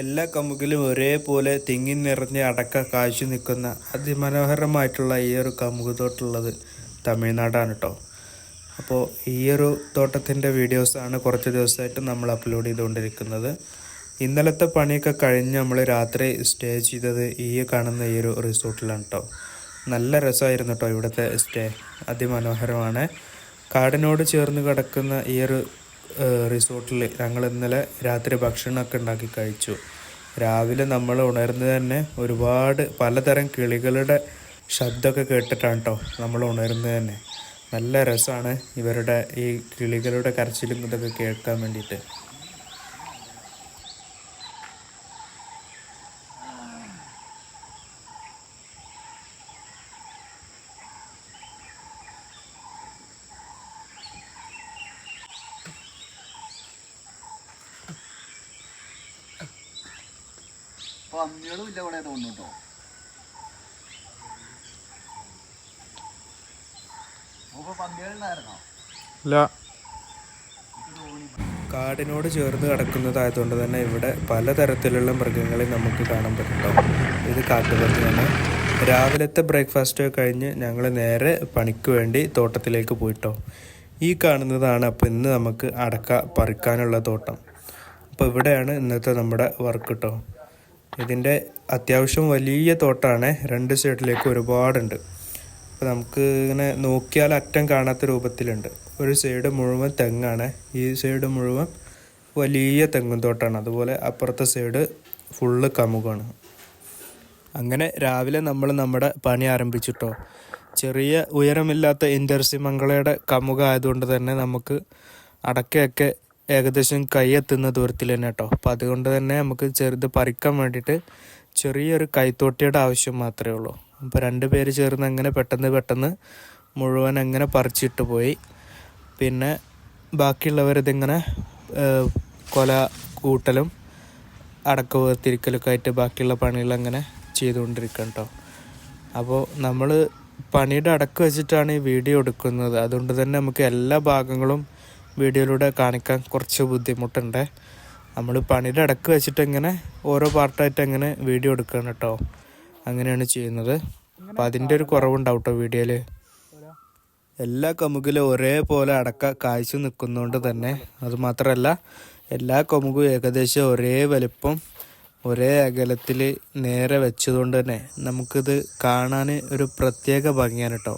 എല്ലാ കമുകിലും ഒരേപോലെ തിങ്ങി നിറഞ്ഞ് അടക്ക കാഴ്ച നിൽക്കുന്ന അതിമനോഹരമായിട്ടുള്ള ഈ ഒരു കമുക് തോട്ടുള്ളത് തമിഴ്നാടാണ് കേട്ടോ അപ്പോൾ ഈ ഒരു തോട്ടത്തിന്റെ വീഡിയോസാണ് കുറച്ച് ദിവസമായിട്ട് നമ്മൾ അപ്ലോഡ് ചെയ്തുകൊണ്ടിരിക്കുന്നത്. ഇന്നലത്തെ പണിയൊക്കെ കഴിഞ്ഞ് നമ്മൾ രാത്രി സ്റ്റേ ചെയ്തത് ഈ കാണുന്ന ഈ ഒരു റിസോർട്ടിലാണ് കേട്ടോ നല്ല രസമായിരുന്നു കേട്ടോ ഇവിടുത്തെ സ്റ്റേ അതിമനോഹരമാണ്. കാടിനോട് ചേർന്ന് കിടക്കുന്ന ഈ ഒരു റിസോർട്ടിൽ ഞങ്ങൾ ഇന്നലെ രാത്രി ഭക്ഷണമൊക്കെ ഉണ്ടാക്കി കഴിച്ചു. രാവിലെ നമ്മൾ ഉണർന്ന് തന്നെ ഒരുപാട് പലതരം കിളികളുടെ ശബ്ദമൊക്കെ കേട്ടിട്ടാണ് കേട്ടോ നമ്മൾ ഉണർന്ന് തന്നെ. നല്ല രസമാണ് ഇവരുടെ ഈ കിളികളുടെ കരച്ചിലും ഇതൊക്കെ കേൾക്കാൻ വേണ്ടിയിട്ട്. പന്നികളും ഇല്ല ഇവിടെ തോന്നുന്നു കേട്ടോ. കാടിനോട് ചേർന്ന് കിടക്കുന്നതായതുകൊണ്ട് തന്നെ ഇവിടെ പലതരത്തിലുള്ള മൃഗങ്ങളെ നമുക്ക് കാണാൻ പറ്റും ഇത് കാട്ടുപന്നിയാണ്. രാവിലത്തെ ബ്രേക്ക്ഫാസ്റ്റ് കഴിഞ്ഞ് ഞങ്ങൾ നേരെ പണിക്ക് വേണ്ടി തോട്ടത്തിലേക്ക് പോയിട്ടോ. ഈ കാണുന്നതാണ് അപ്പോൾ ഇന്ന് നമുക്ക് അടക്ക പറിക്കാനുള്ള തോട്ടം. അപ്പോൾ ഇവിടെയാണ് ഇന്നത്തെ നമ്മുടെ വർക്ക് കേട്ടോ ഇതിന്റെ അത്യാവശ്യം വലിയ തോട്ടാണ്. രണ്ട് സൈഡിലേക്ക് ഒരുപാടുണ്ട്. അപ്പോൾ നമുക്ക് ഇങ്ങനെ നോക്കിയാൽ അറ്റം കാണാത്ത രൂപത്തിലുണ്ട്. ഒരു സൈഡ് മുഴുവൻ തെങ്ങാണ്. ഈ സൈഡ് മുഴുവൻ വലിയ തെങ്ങും തോട്ടാണ്. അതുപോലെ അപ്പുറത്തെ സൈഡ് ഫുള്ള് കമുകാണ്. അങ്ങനെ രാവിലെ നമ്മൾ നമ്മുടെ പണി ആരംഭിച്ചിട്ടോ. ചെറിയ ഉയരമില്ലാത്ത ഇന്റർസിമംഗളയുടെ കമുക ആയതുകൊണ്ട് തന്നെ നമുക്ക് അടക്കയൊക്കെ ഏകദേശം കൈ എത്തുന്ന ദൂരത്തിൽ തന്നെ കേട്ടോ. അപ്പം അതുകൊണ്ട് തന്നെ നമുക്ക് ചെറുത് പറിക്കാൻ വേണ്ടിയിട്ട് ചെറിയൊരു കൈത്തോട്ടിയുടെ ആവശ്യം മാത്രമേ ഉള്ളൂ. അപ്പോൾ രണ്ട് പേര് ചേർന്ന് അങ്ങനെ പെട്ടെന്ന് പെട്ടെന്ന് മുഴുവൻ അങ്ങനെ പറിച്ചിട്ട് പോയി. പിന്നെ ബാക്കിയുള്ളവരിതിങ്ങനെ കൊല കൂട്ടലും അടക്ക വേർതിരിക്കലൊക്കെ ആയിട്ട് ബാക്കിയുള്ള പണികൾ അങ്ങനെ ചെയ്തുകൊണ്ടിരിക്കണം കേട്ടോ. അപ്പോൾ നമ്മൾ പണിയുടെ അടക്ക് വെച്ചിട്ടാണ് ഈ വീഡിയോ എടുക്കുന്നത്. അതുകൊണ്ട് തന്നെ നമുക്ക് എല്ലാ ഭാഗങ്ങളും വീഡിയോയിലൂടെ കാണിക്കാൻ കുറച്ച് ബുദ്ധിമുട്ടുണ്ട്. നമ്മൾ പണിയുടെ അടക്ക് വെച്ചിട്ട് ഇങ്ങനെ ഓരോ പാർട്ടായിട്ട് അങ്ങനെ വീഡിയോ എടുക്കണം കേട്ടോ. അങ്ങനെയാണ് ചെയ്യുന്നത്. അപ്പം അതിന്റെ ഒരു കുറവുണ്ടാവും കേട്ടോ വീഡിയോയിൽ എല്ലാ കമുകിലും ഒരേപോലെ അടക്ക കാഴ്ച നിൽക്കുന്നതുകൊണ്ട് തന്നെ. അതുമാത്രമല്ല എല്ലാ കമുകും ഏകദേശം ഒരേ വലിപ്പം ഒരേ അകലത്തിൽ നേരെ വെച്ചതുകൊണ്ട് തന്നെ നമുക്കിത് കാണാൻ ഒരു പ്രത്യേക ഭംഗിയാണ് കേട്ടോ.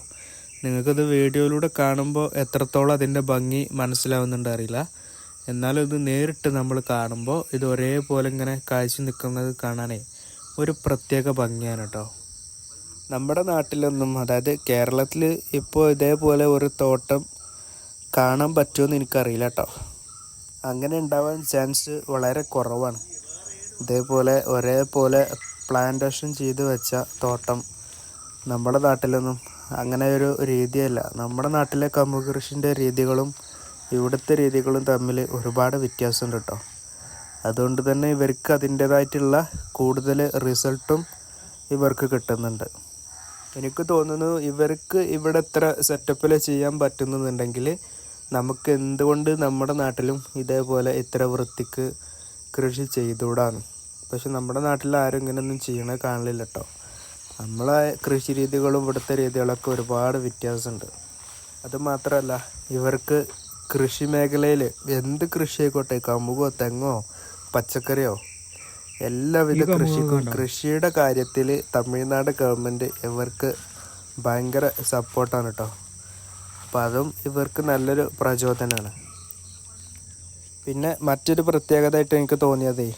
നിങ്ങൾക്കിത് വീഡിയോയിലൂടെ കാണുമ്പോൾ എത്രത്തോളം അതിന്റെ ഭംഗി മനസ്സിലാവുന്നുണ്ട് അറിയില്ല. എന്നാലും ഇത് നേരിട്ട് നമ്മൾ കാണുമ്പോൾ ഇത് ഒരേപോലെ ഇങ്ങനെ കാഴ്ച നിൽക്കുന്നത് കാണാനേ ഒരു പ്രത്യേക ഭംഗിയാണ് കേട്ടോ. നമ്മുടെ നാട്ടിലൊന്നും അതായത് കേരളത്തിൽ ഇപ്പോൾ ഇതേപോലെ ഒരു തോട്ടം കാണാൻ പറ്റുമെന്ന് എനിക്കറിയില്ല കേട്ടോ. അങ്ങനെ ഉണ്ടാവാൻ ചാൻസ് വളരെ കുറവാണ്. ഇതേപോലെ ഒരേപോലെ പ്ലാന്റേഷൻ ചെയ്ത് വെച്ച തോട്ടം നമ്മുടെ നാട്ടിലൊന്നും അങ്ങനെ ഒരു രീതിയല്ല. നമ്മുടെ നാട്ടിലെ കമുക് കൃഷിന്റെ രീതികളും ഇവിടുത്തെ രീതികളും തമ്മിൽ ഒരുപാട് വ്യത്യാസമുണ്ട് കേട്ടോ. അതുകൊണ്ട് തന്നെ ഇവർക്ക് അതിന്റേതായിട്ടുള്ള കൂടുതൽ റിസൾട്ടും ഇവർക്ക് കിട്ടുന്നുണ്ട്. എനിക്ക് തോന്നുന്നു ഇവർക്ക് ഇവിടെ ഇത്ര സെറ്റപ്പിൽ ചെയ്യാൻ പറ്റുന്നുണ്ടെങ്കിൽ നമുക്ക് എന്തുകൊണ്ട് നമ്മുടെ നാട്ടിലും ഇതേപോലെ ഇത്ര വൃത്തിക്ക് കൃഷി ചെയ്തുകൂടാന്ന്. പക്ഷെ നമ്മുടെ നാട്ടിൽ ആരും ഇങ്ങനെയൊന്നും ചെയ്യണേ കാണില്ല കേട്ടോ. നമ്മളെ കൃഷി രീതികളും ഇവിടുത്തെ രീതികളൊക്കെ ഒരുപാട് വ്യത്യാസമുണ്ട്. അതുമാത്രമല്ല ഇവർക്ക് കൃഷി മേഖലയിൽ എന്ത് കൃഷി ആയിക്കോട്ടെ കമുകോ തെങ്ങോ പച്ചക്കറിയോ എല്ലാവിധ കൃഷിക്കും കൃഷിയുടെ കാര്യത്തിൽ തമിഴ്നാട് ഗവൺമെന്റ് ഇവർക്ക് ഭയങ്കര സപ്പോർട്ടാണ് കേട്ടോ അപ്പം അതും ഇവർക്ക് നല്ലൊരു പ്രചോദനമാണ്. പിന്നെ മറ്റൊരു പ്രത്യേകതയായിട്ട് എനിക്ക് തോന്നിയതേ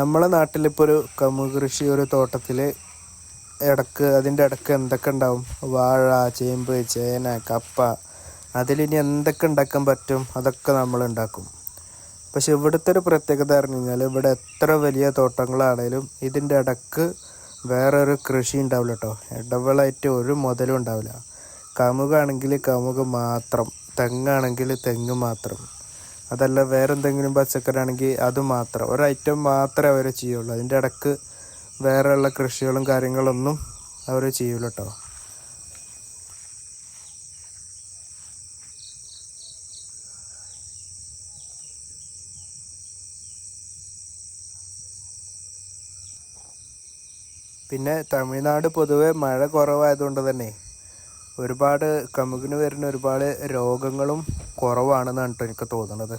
നമ്മളെ നാട്ടിലിപ്പോൾ ഒരു കമുക് കൃഷി ഒരു തോട്ടത്തിൽ ഇടയ്ക്ക് അതിന്റെ ഇടയ്ക്ക് എന്തൊക്കെ ഉണ്ടാവും? വാഴ ചേമ്പ് ചേന കപ്പ. അതിലിനി എന്തൊക്കെ ഉണ്ടാക്കാൻ പറ്റും? അതൊക്കെ നമ്മൾ ഉണ്ടാക്കും. പക്ഷെ ഇവിടുത്തെ ഒരു പ്രത്യേകത പറഞ്ഞു കഴിഞ്ഞാൽ ഇവിടെ എത്ര വലിയ തോട്ടങ്ങളാണേലും ഇതിന്റെ ഇടയ്ക്ക് വേറൊരു കൃഷി ഉണ്ടാവില്ല കേട്ടോ. ഇടവളായിട്ട് ഒരു മുതലും ഉണ്ടാവില്ല. കമുകാണെങ്കിൽ കമുക് മാത്രം തെങ്ങാണെങ്കിൽ തെങ്ങ് മാത്രം. അതല്ല വേറെന്തെങ്കിലും പച്ചക്കറി ആണെങ്കിൽ അത് മാത്രം. ഒരു ഐറ്റം മാത്രമേ അവർ ചെയ്യുള്ളൂ. അതിന്റെ ഇടയ്ക്ക് വേറെയുള്ള കൃഷികളും കാര്യങ്ങളൊന്നും അവർ ചെയ്യൂല കേട്ടോ പിന്നെ തമിഴ്നാട് പൊതുവെ മഴ കുറവായതുകൊണ്ട് തന്നെ ഒരുപാട് കമുകിന് വരുന്ന ഒരുപാട് രോഗങ്ങളും കുറവാണെന്നാണ് കേട്ടോ എനിക്ക് തോന്നുന്നത്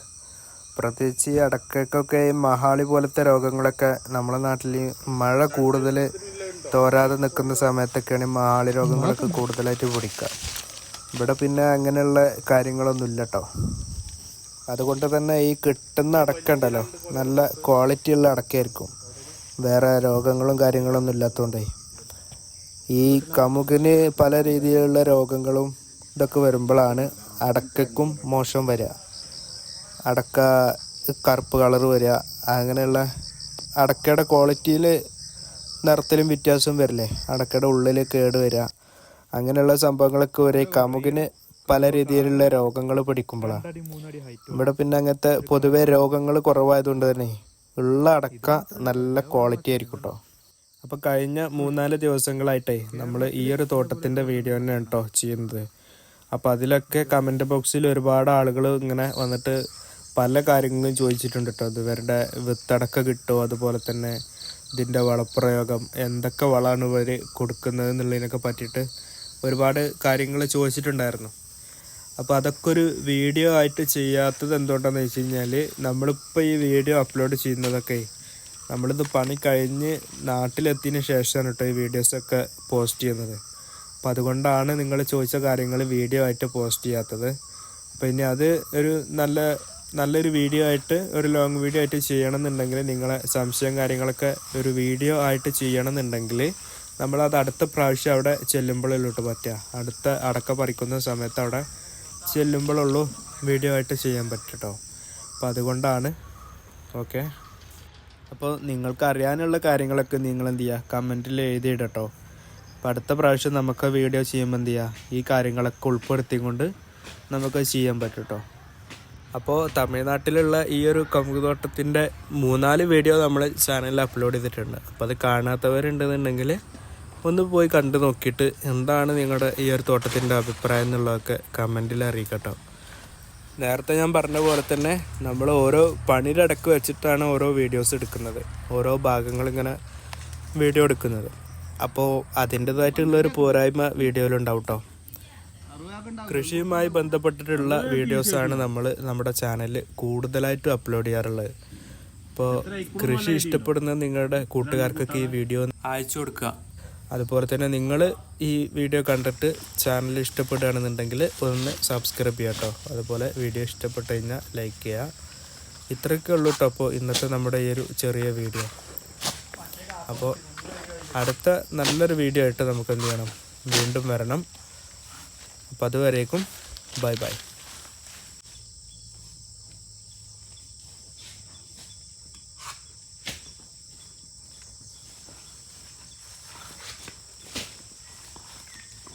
പ്രത്യേകിച്ച് ഈ അടക്കൊക്കെ ഈ മഹാളി പോലത്തെ രോഗങ്ങളൊക്കെ നമ്മുടെ നാട്ടിൽ മഴ കൂടുതൽ തോരാതെ നിൽക്കുന്ന സമയത്തൊക്കെയാണ് മഹാളി രോഗങ്ങളൊക്കെ കൂടുതലായിട്ട് പിടിക്കുക. ഇവിടെ പിന്നെ അങ്ങനെയുള്ള കാര്യങ്ങളൊന്നും ഇല്ല കേട്ടോ അതുകൊണ്ട് തന്നെ ഈ കിട്ടുന്ന അടക്കണ്ടല്ലോ നല്ല ക്വാളിറ്റി ഉള്ള അടക്കയായിരിക്കും വേറെ രോഗങ്ങളും കാര്യങ്ങളൊന്നും ഇല്ലാത്തതുകൊണ്ടേ ഈ കമുകിന് പല രീതിയിലുള്ള രോഗങ്ങളും ഇതൊക്കെ വരുമ്പോഴാണ് അടക്കക്കും മോശം വരിക. അടക്ക കറുപ്പ് കളർ വരിക അങ്ങനെയുള്ള അടക്കയുടെ ക്വാളിറ്റിയിൽ നിറത്തിലും വ്യത്യാസം വരില്ലേ? അടക്കയുടെ ഉള്ളിൽ കേട് വരിക. അങ്ങനെയുള്ള സംഭവങ്ങളൊക്കെ വരെ കമുകിന് പല രീതിയിലുള്ള രോഗങ്ങൾ പിടിക്കുമ്പോഴാണ് ഇവിടെ പിന്നെ അങ്ങനത്തെ പൊതുവെ രോഗങ്ങൾ കുറവായതുകൊണ്ട് തന്നെ ഉള്ള അടക്ക നല്ല ക്വാളിറ്റി ആയിരിക്കും കേട്ടോ അപ്പോൾ കഴിഞ്ഞ മൂന്നാൽ ദിവസങ്ങളായിട്ടേ നമ്മൾ ഈ ഒരു തോട്ടത്തിന്റെ വീഡിയോ തന്നെയാണ് കേട്ടോ ചെയ്യുന്നത്. അപ്പോൾ അതിലൊക്കെ കമന്റ് ബോക്സിൽ ഒരുപാട് ആളുകൾ ഇങ്ങനെ വന്നിട്ട് പല കാര്യങ്ങളും ചോദിച്ചിട്ടുണ്ട് കേട്ടോ അത് ഇവരുടെ വിത്തടക്ക കിട്ടുമോ അതുപോലെ തന്നെ ഇതിന്റെ വളപ്രയോഗം എന്തൊക്കെ വളമാണ് ഇവർ കൊടുക്കുന്നത് എന്നുള്ളതിനൊക്കെ പറ്റിയിട്ട് ഒരുപാട് കാര്യങ്ങൾ ചോദിച്ചിട്ടുണ്ടായിരുന്നു. അപ്പോൾ അതൊക്കെ ഒരു വീഡിയോ ആയിട്ട് ചെയ്യാത്തത് എന്തുകൊണ്ടാണെന്ന് വെച്ച് കഴിഞ്ഞാൽ നമ്മളിപ്പോൾ ഈ വീഡിയോ അപ്ലോഡ് ചെയ്യുന്നതൊക്കെ നമ്മളിത് പണി കഴിഞ്ഞ് നാട്ടിലെത്തിയതിന് ശേഷമാണ് കേട്ടോ ഈ വീഡിയോസൊക്കെ പോസ്റ്റ് ചെയ്യുന്നത്. അപ്പോൾ അതുകൊണ്ടാണ് നിങ്ങൾ ചോദിച്ച കാര്യങ്ങൾ വീഡിയോ ആയിട്ട് പോസ്റ്റ് ചെയ്യാത്തത്. അപ്പോൾ ഇനി അത് ഒരു നല്ല നല്ലൊരു വീഡിയോ ആയിട്ട് ഒരു ലോങ് വീഡിയോ ആയിട്ട് ചെയ്യണമെന്നുണ്ടെങ്കിൽ നിങ്ങളെ സംശയം കാര്യങ്ങളൊക്കെ ഒരു വീഡിയോ ആയിട്ട് ചെയ്യണം ചെയ്യണമെന്നുണ്ടെങ്കിൽ നമ്മളത് അടുത്ത പ്രാവശ്യം അവിടെ ചെല്ലുമ്പോഴല്ലോട്ട് പറ്റുക. അടുത്ത അടക്ക പറിക്കുന്ന സമയത്ത് അവിടെ ചെല്ലുമ്പോഴുള്ളൂ വീഡിയോ ആയിട്ട് ചെയ്യാൻ പറ്റട്ടോ അപ്പോൾ അതുകൊണ്ടാണ്. ഓക്കെ അപ്പോൾ നിങ്ങൾക്ക് അറിയാനുള്ള കാര്യങ്ങളൊക്കെ നിങ്ങൾ എന്ത് ചെയ്യുക കമന്റിൽ എഴുതിയിടട്ടോ അപ്പോൾ അടുത്ത പ്രാവശ്യം നമുക്ക് വീഡിയോ ചെയ്യുമ്പോൾ എന്ത് ചെയ്യുക ഈ കാര്യങ്ങളൊക്കെ ഉൾപ്പെടുത്തിക്കൊണ്ട് നമുക്ക് ചെയ്യാൻ പറ്റും അപ്പോൾ തമിഴ്നാട്ടിലുള്ള ഈ ഒരു കമുകുതോട്ടത്തിന്റെ മൂന്നാൽ വീഡിയോ നമ്മൾ ചാനലിൽ അപ്ലോഡ് ചെയ്തിട്ടുണ്ട്. അപ്പോൾ അത് കാണാത്തവരുണ്ടെന്നുണ്ടെങ്കിൽ ഒന്ന് പോയി കണ്ടു നോക്കിയിട്ട് എന്താണ് നിങ്ങളുടെ ഈ ഒരു തോട്ടത്തിന്റെ അഭിപ്രായം എന്നുള്ളതൊക്കെ കമന്റിൽ അറിയിക്കട്ടോ. നേരത്തെ ഞാൻ പറഞ്ഞ പോലെ തന്നെ നമ്മൾ ഓരോ പണിയുടെ ഇടയ്ക്ക് വെച്ചിട്ടാണ് ഓരോ വീഡിയോസ് എടുക്കുന്നത്. ഓരോ ഭാഗങ്ങളിങ്ങനെ വീഡിയോ എടുക്കുന്നത്. അപ്പോൾ അതിന്റേതായിട്ടുള്ളൊരു പോരായ്മ വീഡിയോയിലുണ്ടാവും കേട്ടോ കൃഷിയുമായി ബന്ധപ്പെട്ടിട്ടുള്ള വീഡിയോസാണ് നമ്മൾ നമ്മുടെ ചാനലിൽ കൂടുതലായിട്ടും അപ്ലോഡ് ചെയ്യാറുള്ളത്. അപ്പോൾ കൃഷി ഇഷ്ടപ്പെടുന്ന നിങ്ങളുടെ കൂട്ടുകാർക്കൊക്കെ ഈ വീഡിയോ അയച്ചു കൊടുക്കുക. അതുപോലെ തന്നെ നിങ്ങൾ ഈ വീഡിയോ കണ്ടിട്ട് ചാനൽ ഇഷ്ടപ്പെടുകയാണെന്നുണ്ടെങ്കിൽ ഒന്ന് സബ്സ്ക്രൈബ് ചെയ്യുക കേട്ടോ. അതുപോലെ വീഡിയോ ഇഷ്ടപ്പെട്ട് കഴിഞ്ഞാൽ ലൈക്ക് ചെയ്യുക. ഇത്രയൊക്കെ ഉള്ളൂ കേട്ടോ അപ്പോൾ ഇന്നത്തെ നമ്മുടെ ഈ ഒരു ചെറിയ വീഡിയോ. അപ്പോൾ അടുത്ത നല്ലൊരു വീഡിയോ ആയിട്ട് നമുക്ക് എന്ത് ചെയ്യണം? വീണ്ടും വരണം. അപ്പോൾ അതുവരേക്കും ബൈ ബൈ